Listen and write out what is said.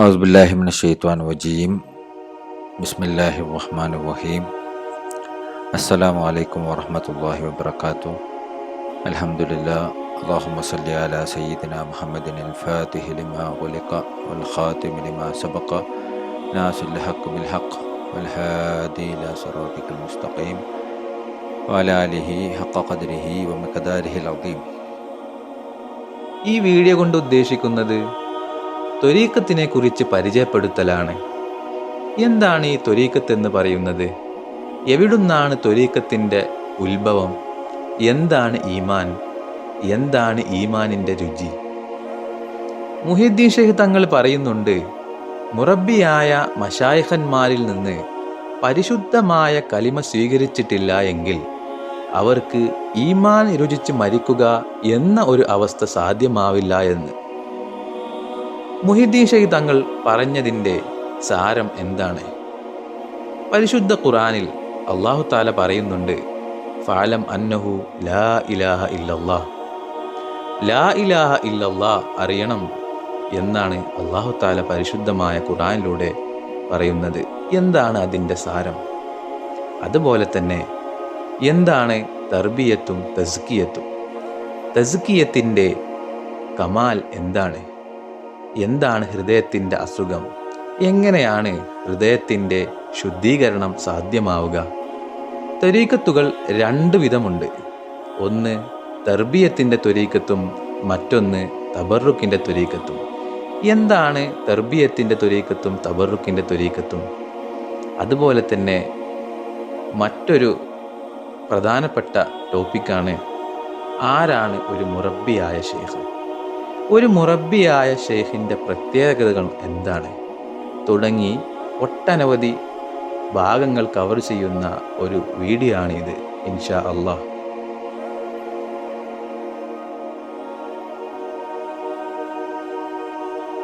أعوذ بالله من الشيطان الرجيم بسم الله الرحمن الرحيم السلام عليكم ورحمة الله وبركاته الحمد لله اللهم صل على سيدنا محمد الفاتح لما غلق والخاتم لما سبق ناصر الحق بالحق والهادي إلى صراطك المستقيم وعلى آله حق قدره ومقداره العظيم ഈ വീഡിയോ കൊണ്ട് ഉദ്ദേശിക്കുന്നത് ത്വരീക്കത്തിനെ കുറിച്ച് പരിചയപ്പെടുത്തലാണ്. എന്താണ് ഈ ത്വരീക്കത്ത് എന്ന് പറയുന്നത്? എവിടുന്നാണ് ത്വരീക്കത്തിന്റെ ഉത്ഭവം? എന്താണ് ഈമാൻ? എന്താണ് ഈമാനിന്റെ രുചി? മുഹിദ്ദീൻ ഷെയ്ഖ് തങ്ങൾ പറയുന്നുണ്ട് മുറബിയായ മഷായഖന്മാരിൽ നിന്ന് പരിശുദ്ധമായ കലിമ സ്വീകരിച്ചിട്ടില്ല എങ്കിൽ അവർക്ക് ഈമാൻ രുചിച്ച് മരിക്കുക എന്ന ഒരു അവസ്ഥ സാധ്യമാവില്ല എന്ന്. മുഹിദ്ദീൻ ഷെയ്ഖ് തങ്ങൾ പറഞ്ഞതിന്റെ സാരം എന്താണ്? പരിശുദ്ധ ഖുറാനിൽ അള്ളാഹു താല പറയുന്നുണ്ട് ഫാലം അന്നഹു ലാ ഇലാഹ ഇല്ലല്ലാ ലാ ഇലാഹ ഇല്ലല്ലാ അറിയണം എന്നാണ് അള്ളാഹു താല പരിശുദ്ധമായ ഖുറാനിലൂടെ പറയുന്നത്. എന്താണ് അതിന്റെ സാരം? അതുപോലെ തന്നെ എന്താണ് തർബിയത്തും തസ്കിയത്തും തസ്കിയത്തിന്റെ കമാൽ എന്താണ്? എന്താണ് ഹൃദയത്തിന്റെ അസുഖം? എങ്ങനെയാണ് ഹൃദയത്തിന്റെ ശുദ്ധീകരണം സാധ്യമാവുക? ത്വരീക്കത്തുകൾ രണ്ട് വിധമുണ്ട്. ഒന്ന് തർബീയത്തിന്റെ ത്വരീക്കത്തും മറ്റൊന്ന് തബറുക്കിന്റെ ത്വരീക്കത്തും. എന്താണ് തർബീയത്തിന്റെ ത്വരീക്കത്തും തബറുക്കിന്റെ ത്വരീക്കത്തും? അതുപോലെ തന്നെ മറ്റൊരു പ്രധാനപ്പെട്ട ടോപ്പിക്കാണ് ആരാണ് ഒരു മുറബിയായ ഷെയ്ഖ് ഒരു മുറബിയായ ഷെയ്ഖിന്റെ പ്രത്യേകതകൾ എന്താണ്? തുടങ്ങി ഒട്ടനവധി ഭാഗങ്ങൾ കവർ ചെയ്യുന്ന ഒരു വീഡിയോ ആണിത് ഇൻഷാ അള്ളാഹ്.